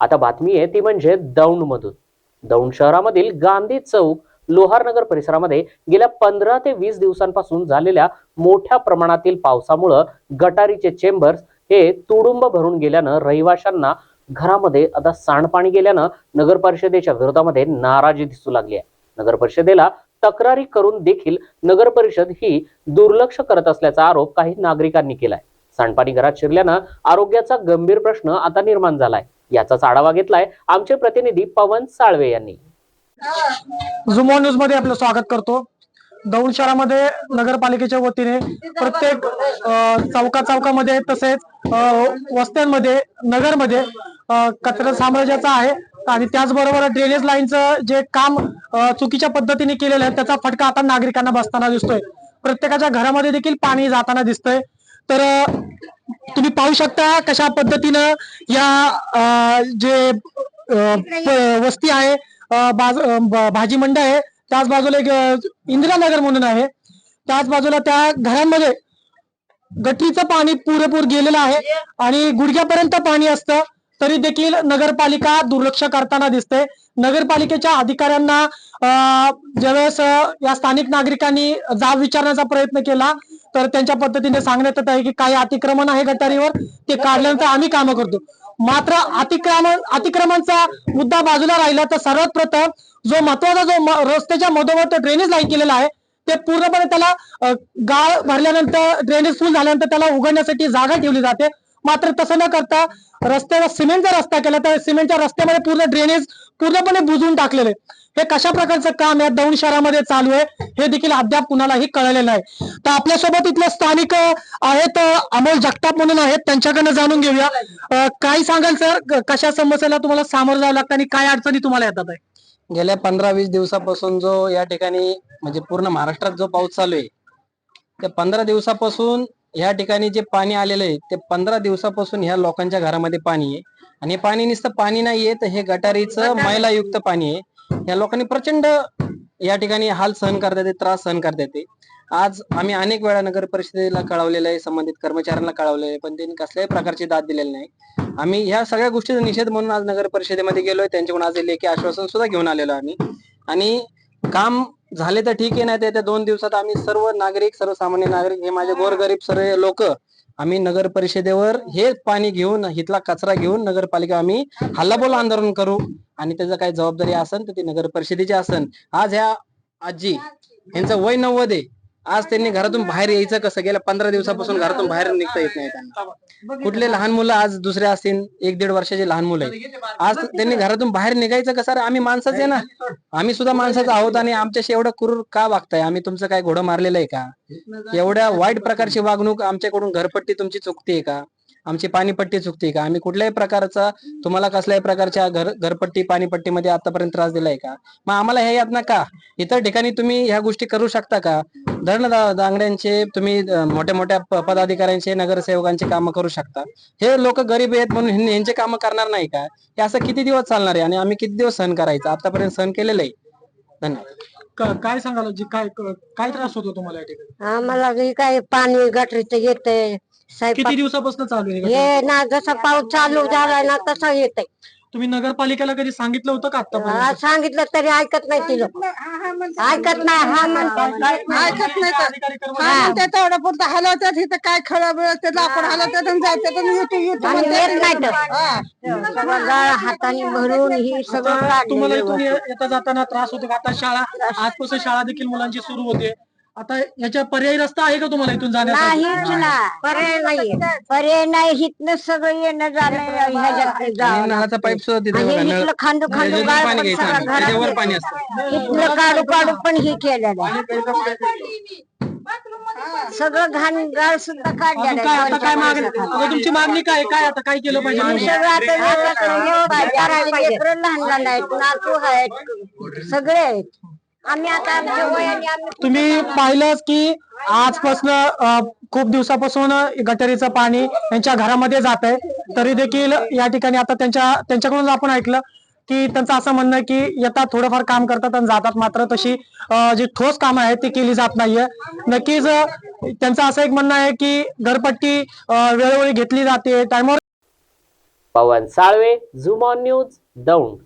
आता बातमी आहे ती म्हणजे दौंडमधून. दौंड शहरामधील गांधी चौक लोहारनगर परिसरामध्ये गेल्या पंधरा ते वीस दिवसांपासून झालेल्या मोठ्या प्रमाणातील पावसामुळं गटारीचे चेंबर्स हे तुडुंब भरून गेल्यानं रहिवाशांना घरामध्ये आता सांडपाणी गेल्यानं नगर परिषदेच्या विरोधामध्ये नाराजी दिसू लागली आहे. नगर परिषदेला तक्रारी करून देखील नगर परिषद ही दुर्लक्ष करत असल्याचा आरोप काही नागरिकांनी केलाय. सांडपाणी घरात शिरल्यानं आरोग्याचा गंभीर प्रश्न आता निर्माण झालाय. याचाच आढावा घेतलाय आमचे प्रतिनिधी पवन साळवे यांनी. झुमो न्यूजमध्ये आपलं स्वागत करतो. दौंड शहरामध्ये नगरपालिकेच्या वतीने प्रत्येक चौका चौकामध्ये तसेच वस्त्यांमध्ये नगरमध्ये कचरा साम्राज्याचा आहे. आणि त्याचबरोबर ड्रेनेज लाईनचं जे काम चुकीच्या पद्धतीने केलेलं आहे त्याचा फटका आता नागरिकांना बसताना दिसतोय. प्रत्येकाच्या घरामध्ये देखील पाणी जाताना दिसतंय. तर पाहू शकता कशा पद्धतीनं या जे वस्ती आहे भाजी मंडळ आहे त्याच बाजूला एक इंदिरानगर म्हणून आहे. त्याच बाजूला त्या घरांमध्ये गटरीचं पाणी पुरेपूर गेलेलं आहे आणि गुडघ्यापर्यंत पाणी असतं तरी देखील नगरपालिका दुर्लक्ष करताना दिसते. नगरपालिकेच्या अधिकाऱ्यांना ज्यावेळेस या स्थानिक नागरिकांनी जाब विचारण्याचा प्रयत्न केला तर त्यांच्या पद्धतीने सांगण्यात येत आहे की काही अतिक्रमण आहे गटारीवर ते काढल्यानंतर आम्ही कामं करतो. मात्र अतिक्रमण अतिक्रमणचा मुद्दा बाजूला राहिला तर सर्वात प्रथम जो महत्त्वाचा जो रस्त्याच्या मधोमध ड्रेनेज लाईन केलेला आहे ते पूर्णपणे त्याला गाळ भरल्यानंतर ड्रेनेज फुल झाल्यानंतर त्याला उघडण्यासाठी जागा ठेवली जाते. मात्र तसं न करता रस्त्याला सिमेंटचा रस्ता केला तर सिमेंटच्या रस्त्यामध्ये पूर्ण ड्रेनेज पूर्णपणे बुजवून टाकलेले हे कशा प्रकारचं काम या दौंड शहरामध्ये चालू आहे हे देखील अद्याप कुणालाही कळलेलं नाही. तर आपल्यासोबत इथले स्थानिक आहेत अमोल जगताप म्हणून आहेत त्यांच्याकडनं जाणून घेऊया. काय सांगाल सर? कशा समस्याला तुम्हाला सामोरं जावं लागतं आणि काय अडचणी तुम्हाला येतात? आहे गेल्या पंधरा वीस दिवसापासून जो या ठिकाणी म्हणजे पूर्ण महाराष्ट्रात जो पाऊस चालू आहे त्या पंधरा दिवसापासून ह्या ठिकाणी जे पाणी आलेलं आहे ते पंधरा दिवसापासून ह्या लोकांच्या घरामध्ये पाणी आहे. आणि हे पाणी नुसतं पाणी नाहीये तर हे गटारीचं मैलायुक्त पाणी आहे. या लोकांनी प्रचंड या ठिकाणी हाल सहन करता येते, त्रास सहन करता येते. आज आम्ही अनेक वेळा नगर परिषदेला कळवलेलं आहे संबंधित कर्मचाऱ्यांना कळवलेलं आहे पण त्यांनी कसल्याही प्रकारची दाद दिलेली नाही. आम्ही ह्या सगळ्या गोष्टीचा निषेध म्हणून आज नगर परिषदेमध्ये गेलोय त्यांच्याकडून आज लेखी आश्वासन सुद्धा घेऊन आलेलो आम्ही. आणि काम झाले तर ठीक आहे नाही तर त्या दोन दिवसात आम्ही सर्व नागरिक सर्वसामान्य नागरिक हे माझे गोरगरीब सर्व लोक आम्ही नगर परिषदेवर हे पाणी घेऊन इथला कचरा घेऊन नगरपालिका आम्ही हल्लाबोल आंदोलन करू. आणि त्याचं काही जबाबदारी असन तर ती नगर परिषदेची असन. आज ह्या आजी यांचं वय नव्वद आहे. आज त्यांनी घरातून बाहेर यायचं कसं? गेल्या पंधरा दिवसापासून घरातून बाहेर निघता येत नाही त्यांना. कुठले लहान मुलं आज दुसरे असतील? एक दीड वर्षाचे लहान मुलं आज त्यांनी घरातून बाहेर निघायचं कसं? आम्ही माणसाच आहे ना. आम्ही सुद्धा माणसाच आहोत आणि आमच्याशी एवढं क्रूर का वागताय? आम्ही तुमचं काय घोडं मारलेलं आहे का? एवढ्या वाईट प्रकारची वागणूक आमच्याकडून घरपट्टी तुमची चुकते का? आमची पाणीपट्टी चुकते का? आम्ही कुठल्याही प्रकारचा तुम्हाला कसल्याही प्रकारच्या घर घरपट्टी पाणीपट्टीमध्ये आतापर्यंत त्रास दिलाय का? मग आम्हाला हे यातना का? इतर ठिकाणी तुम्ही ह्या गोष्टी करू शकता का? धरण दा- दांगड्यांचे तुम्ही मोठ्या मोठ्या पदाधिकाऱ्यांचे नगरसेवकांचे कामं करू शकता. हे लोक गरीब आहेत म्हणून ह्यांचे कामं करणार नाही का? हे असं किती दिवस चालणार आहे? आणि आम्ही किती दिवस सहन करायचं? आतापर्यंत सहन केलेलं आहे. धन्यवाद. काय सांगाल? जी काय काय त्रास होतो तुम्हाला या ठिकाणी? आम्हाला काय पाणी गटरीचं येतंय स्वयंपाक किती दिवसापासून चालू आहे हे हे ना जसा पाऊस चालू झालाय ना तसं येतंय. तुम्ही नगरपालिकेला कधी सांगितलं होतं का आतापर्यंत आज सांगितलं तरी ऐकत नाही ती लोक ऐकत नाही हा म्हणतात. ऐकत नाही तर अधिकारी कर्मचारी- हा म्हणते तेवढं पुरतं हलवतात इथं काय खळं लाकूड हलवतात आणि युटू युटू आणि. येत नाही तर. हा. सगळं गाळ हाताने भरून ही सगळं तुम्हाला लागलेलं इथून ये- येता जाताना त्रास होतो का? आता शाळा आजपासून शाळा देखील मुलांची सुरू होते. आता याच्या पर्यायी रस्ता आहे का तुम्हाला इथून जाण्यासाठी नाहीच ना पर्याय नाही पर्याय नाही. हितनं सगळं येणं जाणं ह्याच्यात आणि जावं नळाचा पाईप सुद्धा तिथे आणि बघा नळ इथलं खांदू खांदू त्याच्यातून गाळ पाणी पण घ्यायचं सगळं आम्ही. त्याच्यावर घरात पाणी असतं. इथलं काढू काढू पण हे केलेलं आहे. सगळं घाण गाळ सुद्धा अजून काय आता काढलेलं काय मागणी आता तुमची मागणी काय काय आता काय केलं पाहिजे? सगळं आता हे. लेकरं लहान लहान आहेत. नातू आहेत. सगळे आहेत. आम्ही आता आमच्या वयाने आम्ही तुम्ही पाहिलंच की आजपासून खूप दिवसापासून गटारीचं पाणी यांच्या घरामध्ये जात आहे. तरी देखील या ठिकाणी आता त्यांच्या त्यांच्याकडून आपण ऐकलं की त्यांचं असं म्हणणं आहे की येतात थोडंफार काम करतात आणि जातात मात्र. तशी जी ठोस कामं आहेत ती केली जात नाहीये. नक्कीच त्यांचं असं एक म्हणणं आहे की घरपट्टी वेळोवेळी घेतली जाते. टायमावर पवन साळवे झुमॉन न्यूज दौंड.